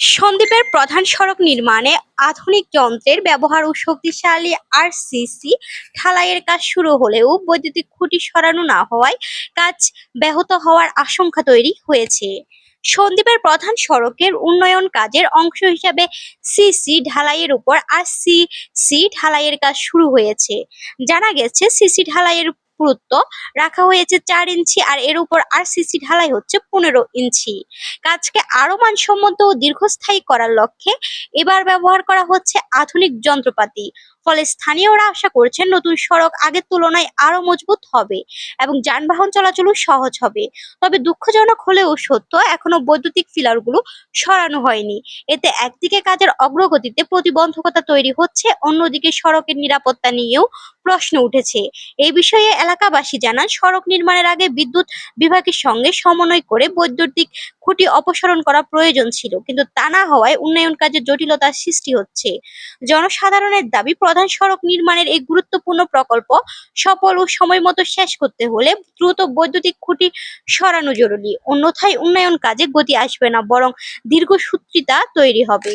সন্দ্বীপের প্রধান সড়ক নির্মাণে আধুনিক যন্ত্রের ব্যবহার ও শক্তিশালী আরসিসি ঢালাইয়ের কাজ শুরু হলেও বৈদ্যুতিক খুঁটি সরানো না হওয়ায় কাজ ব্যাহত হওয়ার আশঙ্কা তৈরি হয়েছে। সন্দ্বীপের প্রধান সড়কের উন্নয়ন কাজের অংশ হিসাবে সিসি ঢালাইয়ের উপর আরসিসি ঢালাইয়ের কাজ শুরু হয়েছে। জানা গেছে সিসি ঢালাইয়ের পুরুত্ব রাখা হয়েছে চার ইঞ্চি আর এর উপর আরসিসি ঢালাই হচ্ছে পনেরো ইঞ্চি। কাজকে আরও মানসম্মত ও দীর্ঘস্থায়ী করার লক্ষ্যে এবার ব্যবহার করা হচ্ছে আধুনিক যন্ত্রপাতি। ফলে স্থানীয়রা আশা করছেন নতুন সড়ক আগের তুলনায় আরও মজবুত হবে এবং যানবাহন চলাচলও সহজ হবে। তবে দুঃখজনক হলেও সত্য এখনও বৈদ্যুতিক ফিলারগুলো সরানো হয়নি। এতে একদিকে কাজের অগ্রগতিতে প্রতিবন্ধকতা তৈরি হচ্ছে, অন্যদিকে সড়কের নিরাপত্তা নিয়েও প্রশ্ন উঠেছে। এই বিষয়ে এলাকাবাসী জানান, সড়ক নির্মাণের আগে বিদ্যুৎ বিভাগের সঙ্গে সমন্বয় করে বৈদ্যুতিক খুঁটি অপসারণ করা প্রয়োজন ছিল, কিন্তু তা না হওয়ায় উন্নয়ন কাজে জটিলতার সৃষ্টি হচ্ছে। জনসাধারণের দাবি, প্রধান সড়ক নির্মাণের এই গুরুত্বপূর্ণ প্রকল্প সফল ও সময় মতো শেষ করতে হলে দ্রুত বৈদ্যুতিক খুঁটি সরানো জরুরি। অন্যথায় উন্নয়ন কাজে গতি আসবে না, বরং দীর্ঘসূত্রিতা তৈরি হবে।